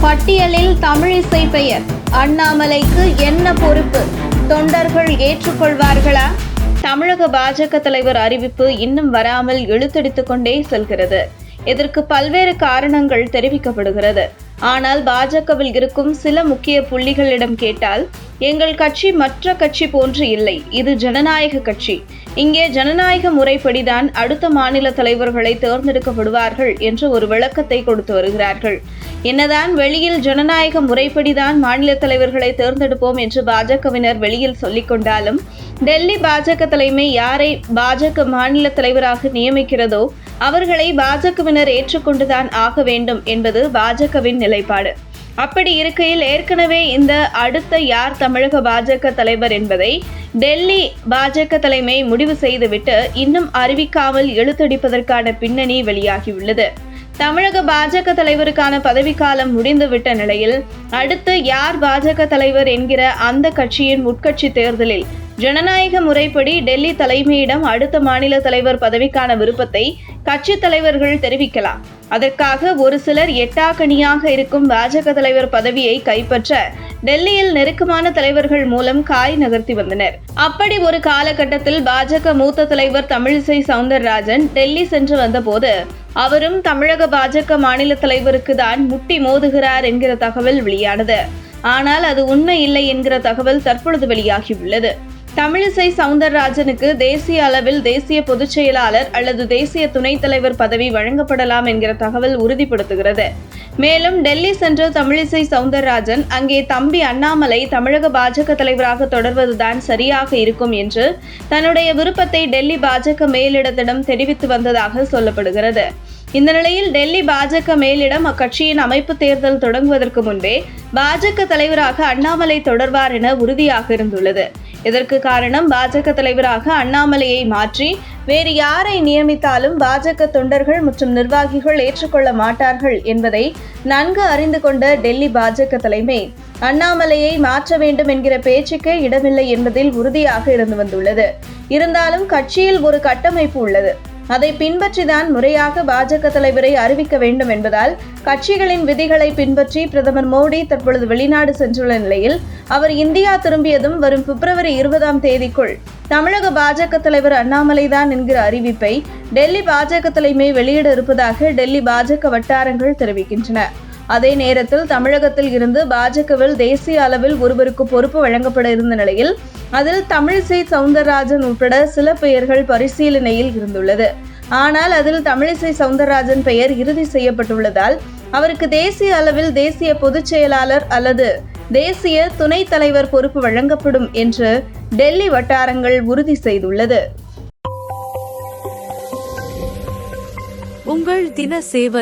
பட்டியலில் தமிழிசை பெயர். அண்ணாமலைக்கு என்ன பொறுப்பு? தொண்டர்கள் ஏற்றுக்கொள்வார்களா? தமிழக பாஜக தலைவர் அறிவிப்பு இன்னும் வராமல் இழுத்தடித்துக் கொண்டே செல்கிறது. இதற்கு பல்வேறு காரணங்கள் தெரிவிக்கப்படுகிறது. ஆனால் பாஜகவில் இருக்கும் சில முக்கிய புள்ளிகளிடம் கேட்டால் எங்கள் கட்சி மற்ற கட்சி போன்று இல்லை. இது ஜனநாயக கட்சி. இங்கே ஜனநாயக முறைப்படிதான் அடுத்த மாநில தலைவர்களை தேர்ந்தெடுக்கப்படுவார்கள் என்று ஒரு விளக்கத்தை கொடுத்து வருகிறார்கள். என்னதான் வெளியில் ஜனநாயக முறைப்படிதான் மாநில தலைவர்களை தேர்ந்தெடுப்போம் என்று பாஜகவினர் வெளியில் சொல்லிக் கொண்டாலும் டெல்லி பாஜக தலைமை யாரை பாஜக மாநில தலைவராக நியமிக்கிறதோ அவர்களை பாஜகவினர் ஏற்றுக்கொண்டுதான் ஆக வேண்டும் என்பது பாஜகவின் நிலைப்பாடு. அப்படி இருக்கையில் ஏற்கனவே இந்த அடுத்த யார் தமிழக பாஜக தலைவர் என்பதை டெல்லி பாஜக தலைமை முடிவு செய்துவிட்டு இன்னும் அறிவிக்காமல் இழுத்தடிப்பதற்கான பின்னணி வெளியாகியுள்ளது. தமிழக பாஜக தலைவருக்கான பதவிக்காலம் முடிந்துவிட்ட நிலையில் அடுத்து யார் பாஜக தலைவர் என்கிற அந்த கட்சியின் உட்கட்சி தேர்தலில் ஜனநாயக முறைப்படி டெல்லி தலைமையிடம் அடுத்த மாநில தலைவர் பதவிக்கான விருப்பத்தை கட்சி தலைவர்கள் தெரிவிக்கலாம். அதற்காக ஒரு சிலர் எட்டாக்கணியாக இருக்கும் பாஜக தலைவர் பதவியை கைப்பற்ற டெல்லியில் நெருக்கமான தலைவர்கள் மூலம் காய் நகர்த்தி வந்தனர். அப்படி ஒரு காலகட்டத்தில் பாஜக மூத்த தலைவர் தமிழிசை சவுந்தரராஜன் டெல்லி சென்று வந்தபோது அவரும் தமிழக பாஜக மாநில தலைவருக்கு தான் முட்டி மோதுகிறார் என்கிற தகவல் வெளியானது. ஆனால் அது உண்மை இல்லை என்கிற தகவல் தற்பொழுது வெளியாகியுள்ளது. தமிழிசை சவுந்தரராஜனுக்கு தேசிய அளவில் தேசிய பொதுச் செயலாளர் அல்லது தேசிய துணைத் தலைவர் பதவி வழங்கப்படலாம் என்கிற தகவல் உறுதிப்படுத்துகிறது. மேலும் டெல்லி சென்ற தமிழிசை சவுந்தரராஜன் அங்கே தம்பி அண்ணாமலை தமிழக பாஜக தலைவராக தொடர்வதுதான் சரியாக இருக்கும் என்று தன்னுடைய விருப்பத்தை டெல்லி பாஜக மேலிடத்திடம் தெரிவித்து வந்ததாக சொல்லப்படுகிறது. இந்த நிலையில் டெல்லி பாஜக மேலிடம் அக்கட்சியின் அமைப்பு தேர்தல் தொடங்குவதற்கு முன்பே பாஜக தலைவராக அண்ணாமலை தொடர்வார் என உறுதியாக இருந்துள்ளது. இதற்கு காரணம் பாஜக தலைவராக அண்ணாமலையை மாற்றி வேறு யாரை நியமித்தாலும் பாஜக தொண்டர்கள் மற்றும் நிர்வாகிகள் ஏற்றுக்கொள்ள மாட்டார்கள் என்பதை நன்கு அறிந்து கொண்ட டெல்லி பாஜக தலைமை. அண்ணாமலையை மாற்ற வேண்டும் என்கிற பேச்சுக்கே இடமில்லை என்பதில் உறுதியாக இருந்து வந்துள்ளது. இருந்தாலும் கட்சியில் ஒரு கட்டமைப்பு உள்ளது. அதை பின்பற்றிதான் முறையாக பாஜக தலைவரை அறிவிக்க வேண்டும் என்பதால் கட்சிகளின் விதிகளை பின்பற்றி பிரதமர் மோடி தற்பொழுது வெளிநாடு சென்றுள்ள நிலையில் அவர் இந்தியா திரும்பியதும் வரும் பிப்ரவரி இருபதாம் தேதிக்குள். தமிழக பாஜக தலைவர் அண்ணாமலைதான் என்கிற அறிவிப்பை டெல்லி பாஜக தலைமை வெளியிட இருப்பதாக டெல்லி பாஜக வட்டாரங்கள் தெரிவிக்கின்றன. அதே நேரத்தில் தமிழகத்தில் இருந்து பாஜகவில் தேசிய அளவில் ஒருவருக்கு பொறுப்பு வழங்கப்பட இருந்த நிலையில் அதில் தமிழிசை சவுந்தரராஜன் உட்பட சில பெயர்கள் பரிசீலனையில் இருந்துள்ளது. ஆனால் அதில் தமிழிசை சவுந்தரராஜன் பெயர் இறுதி செய்யப்பட்டுள்ளதால் அவருக்கு தேசிய அளவில் தேசிய பொதுச் செயலாளர் அல்லது தேசிய துணைத் தலைவர் பொறுப்பு வழங்கப்படும் என்று டெல்லி வட்டாரங்கள் உறுதி செய்துள்ளது. உங்கள் தின சேவல்